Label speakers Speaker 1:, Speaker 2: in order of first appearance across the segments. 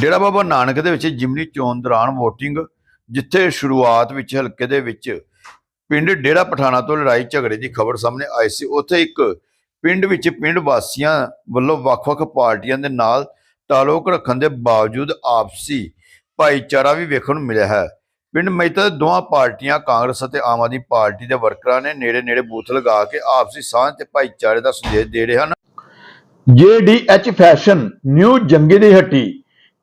Speaker 1: ਡੇਰਾ ਬਾਬਾ ਨਾਨਕ ਦੇ ਵਿੱਚ ਜਿਮਨੀ ਚੋਣ ਦੌਰਾਨ VOTING, ਜਿੱਥੇ ਸ਼ੁਰੂਆਤ ਵਿੱਚ ਹਲਕੇ ਦੇ ਵਿੱਚ ਪਿੰਡ ਡੇਰਾ ਪਠਾਣਾ ਤੋਂ ਲੜਾਈ ਝਗੜੇ ਦੀ ਖਬਰ ਸਾਹਮਣੇ ਆਈ ਸੀ। ਉੱਥੇ ਇੱਕ ਪਿੰਡ ਵਿੱਚ ਪਿੰਡ ਵਾਸੀਆਂ ਵੱਲੋਂ ਵੱਖ-ਵੱਖ ਪਾਰਟੀਆਂ ਦੇ ਨਾਲ ਤਾਲੁਕ ਰੱਖਣ ਦੇ ਬਾਵਜੂਦ ਆਪਸੀ ਭਾਈਚਾਰਾ ਵੀ ਵੇਖਣ ਨੂੰ ਮਿਲਿਆ ਹੈ। ਪਿੰਡ ਮਹਿਤਾ ਦੇ ਦੋਵਾਂ ਪਾਰਟੀਆਂ, ਕਾਂਗਰਸ ਅਤੇ ਆਮ ਆਦਮੀ ਪਾਰਟੀ ਦੇ ਵਰਕਰਾਂ ਨੇ ਨੇੜੇ-ਨੇੜੇ ਬੂਥ ਲਗਾ ਕੇ ਆਪਸੀ ਸਾਂਝ ਤੇ ਭਾਈਚਾਰੇ ਦਾ ਸੰਦੇਸ਼ ਦੇ ਰਹੇ ਹਨ। JDH ਫੈਸ਼ਨ ਨਿਊ ਜੰਗੀ ਦੀ ਹੱਟੀ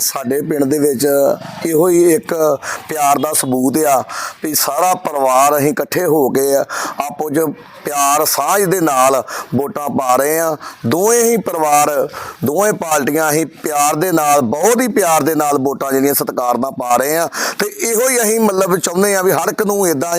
Speaker 2: ਸਾਡੇ ਪਿੰਡ ਦੇ ਵਿੱਚ ਇਹੋ ਹੀ ਇੱਕ ਪਿਆਰ ਦਾ ਸਬੂਤ ਆ ਵੀ ਸਾਰਾ ਪਰਿਵਾਰ ਅਸੀਂ ਇਕੱਠੇ ਹੋ ਕੇ ਆਪੋ ਚ ਪਿਆਰ ਸਾਂਝ ਦੇ ਨਾਲ ਵੋਟਾਂ ਪਾ ਰਹੇ ਆ। ਦੋਵੇਂ ਹੀ ਪਰਿਵਾਰ, ਦੋਵੇਂ ਪਾਰਟੀਆਂ ਅਸੀਂ ਪਿਆਰ ਦੇ ਨਾਲ, ਬਹੁਤ ਹੀ ਪਿਆਰ ਦੇ ਨਾਲ ਵੋਟਾਂ ਜਿਹੜੀਆਂ ਸਤਿਕਾਰ ਨਾਲ ਪਾ ਰਹੇ ਆ। ਤੇ ਇਹੋ ਹੀ ਅਸੀਂ ਮਤਲਬ ਚਾਹੁੰਦੇ ਆ ਵੀ ਹਰ ਇੱਕ ਨੂੰ ਇਦਾਂ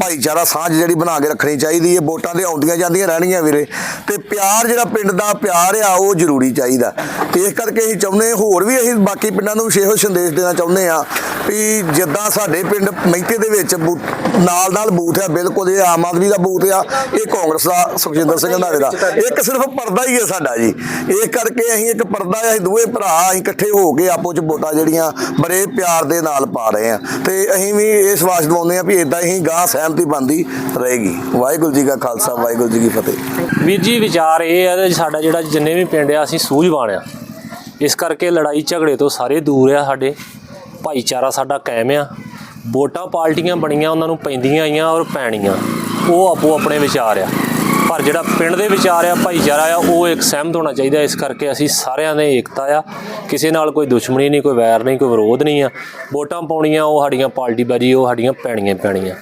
Speaker 2: ਭਾਈਚਾਰਾ ਸਾਂਝ ਜਿਹੜੀ ਬਣਾ ਕੇ ਰੱਖਣੀ ਚਾਹੀਦੀ ਹੈ। ਵੋਟਾਂ ਦੇ ਆਉਂਦੀਆਂ ਜਾਂਦੀਆਂ ਰਹਿਣੀਆਂ ਵੀਰੇ। ਤੇ ਪਿਆਰ ਜਿਹੜਾ ਪਿੰਡ ਦਾ ਪਿਆਰ ਆ, ਉਹ ਜ਼ਰੂਰੀ ਚਾਹੀਦਾ। ਤੇ ਇਸ ਕਰਕੇ ਅਸੀਂ ਚਾਹੁੰਦੇ ਹੋਰ ਵੀ ਅਸੀਂ ਬਾਕੀ ਪਿੰਡਾਂ ਨੂੰ ਵੀ ਇਹੋ ਸੰਦੇਸ਼ ਦੇਣਾ ਚਾਹੁੰਦੇ ਆ ਵੀ ਜਿੱਦਾਂ ਸਾਡੇ ਪਿੰਡ ਮਹਿਤੇ ਦੇ ਵਿੱਚ ਨਾਲ ਨਾਲ ਬੂਥ ਆ, ਬਿਲਕੁਲ ਇਹ ਆਮ ਆਦਮੀ ਦਾ ਬੂਥ ਆ, ਇਹ ਕਾਂਗਰਸ ਦਾ, ਸੁਖਜਿੰਦਰ ਸਿੰਘ ਰੰਧਾਵੇ ਦਾ। ਇੱਕ ਸਿਰਫ ਪਰਦਾ ਹੀ ਹੈ ਸਾਡਾ ਜੀ। ਇਹ ਕਰਕੇ ਅਸੀਂ ਇੱਕ ਪਰਦਾ, ਅਸੀਂ ਦੋਵੇਂ ਭਰਾ ਅਸੀਂ ਇਕੱਠੇ ਹੋ ਕੇ ਆਪੋ ਚ ਵੋਟਾਂ ਜਿਹੜੀਆਂ ਬੜੇ ਪਿਆਰ ਦੇ ਨਾਲ ਪਾ ਰਹੇ ਆ ਤੇ ਅਸੀਂ ਵੀ ਇਹ ਸਵਾਸ ਦਵਾਉਂਦੇ ਆ ਵੀ ਇਦਾਂ ਹੀ ਗਾਂ ਸਹਿਮਤੀ ਬੰਦੀ ਰਹੇਗੀ। ਵਾਹਿਗੁਰੂ ਜੀ ਕਾ ਖਾਲਸਾ, ਵਾਹਿਗੁਰੂ ਜੀ ਕੀ ਫਤਿਹ।
Speaker 3: ਵੀਰ ਜੀ, ਵਿਚਾਰ ਇਹ ਹੈ ਸਾਡਾ ਜਿਹੜਾ ਜਿੰਨੇ ਵੀ ਪਿੰਡ ਆ, ਅਸੀਂ ਸੂਝਵਾਨ ਆ। ਇਸ ਕਰਕੇ ਲੜਾਈ ਝਗੜੇ ਤੋਂ ਸਾਰੇ ਦੂਰ ਆ ਸਾਡੇ। ਭਾਈਚਾਰਾ ਸਾਡਾ ਕਾਇਮ ਆ। ਵੋਟਾਂ ਪਾਰਟੀਆਂ ਬਣੀਆਂ, ਉਹਨਾਂ ਨੂੰ ਪੈਂਦੀਆਂ ਆਈਆਂ ਔਰ ਪੈਣੀਆਂ। ਉਹ ਆਪੋ ਆਪਣੇ ਵਿਚਾਰ ਆ। ਪਰ ਜਿਹੜਾ ਪਿੰਡ ਦੇ ਵਿਚਾਰ ਆ, ਭਾਈਚਾਰਾ ਆ, ਉਹ ਇੱਕ ਸਹਿਮਤ ਹੋਣਾ ਚਾਹੀਦਾ। ਇਸ ਕਰਕੇ ਅਸੀਂ ਸਾਰਿਆਂ ਨੇ ਏਕਤਾ ਆ। ਕਿਸੇ ਨਾਲ ਕੋਈ ਦੁਸ਼ਮਣੀ ਨਹੀਂ, ਕੋਈ ਵੈਰ ਨਹੀਂ, ਕੋਈ ਵਿਰੋਧ ਨਹੀਂ ਆ। ਵੋਟਾਂ ਪਾਉਣੀਆਂ, ਉਹ ਸਾਡੀਆਂ ਪਾਰਟੀ ਬਾਜੀ, ਉਹ ਸਾਡੀਆਂ ਪੈਣੀਆਂ ਹੀ ਪੈਣੀਆਂ।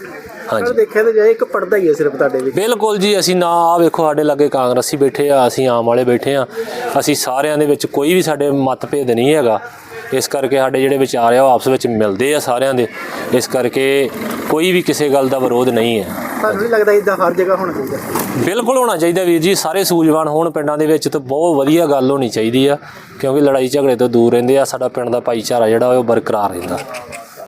Speaker 3: ਹਾਂਜੀ।
Speaker 4: ਦੇਖਿਆ ਤਾਂ ਜਾਏ ਇੱਕ ਪਰਦਾ ਹੀ ਹੈ ਸਿਰਫ ਤੁਹਾਡੇ ਵਿੱਚ।
Speaker 3: ਬਿਲਕੁਲ ਜੀ ਅਸੀਂ ਨਾ ਆ ਵੇਖੋ ਸਾਡੇ ਲਾਗੇ ਕਾਂਗਰਸੀ ਬੈਠੇ ਆ ਅਸੀਂ ਆਮ ਵਾਲੇ ਬੈਠੇ ਆ। ਅਸੀਂ ਸਾਰਿਆਂ ਦੇ ਵਿੱਚ ਕੋਈ ਵੀ ਸਾਡੇ ਮਤਭੇਦ ਨਹੀਂ ਹੈਗਾ। ਇਸ ਕਰਕੇ ਸਾਡੇ ਜਿਹੜੇ ਵਿਚਾਰ ਆ ਉਹ ਆਪਸ ਵਿੱਚ ਮਿਲਦੇ ਆ ਸਾਰਿਆਂ ਦੇ। ਇਸ ਕਰਕੇ ਕੋਈ ਵੀ ਕਿਸੇ ਗੱਲ ਦਾ ਵਿਰੋਧ ਨਹੀਂ ਹੈ।
Speaker 4: ਤੁਹਾਨੂੰ ਨਹੀਂ ਲੱਗਦਾ ਇਦਾਂ ਹਰ ਜਗ੍ਹਾ ਹੋਣਾ ਚਾਹੀਦਾ?
Speaker 3: ਬਿਲਕੁਲ ਹੋਣਾ ਚਾਹੀਦਾ ਵੀਰ ਜੀ। ਸਾਰੇ ਸੂਝਵਾਨ ਹੋਣ ਪਿੰਡਾਂ ਦੇ ਵਿੱਚ ਤਾਂ ਬਹੁਤ ਵਧੀਆ ਗੱਲ ਹੋਣੀ ਚਾਹੀਦੀ ਆ। ਕਿਉਂਕਿ ਲੜਾਈ ਝਗੜੇ ਤੋਂ ਦੂਰ ਰਹਿੰਦੇ ਆ। ਸਾਡਾ ਪਿੰਡ ਦਾ ਭਾਈਚਾਰਾ ਜਿਹੜਾ ਉਹ ਬਰਕਰਾਰ ਰਹਿੰਦਾ।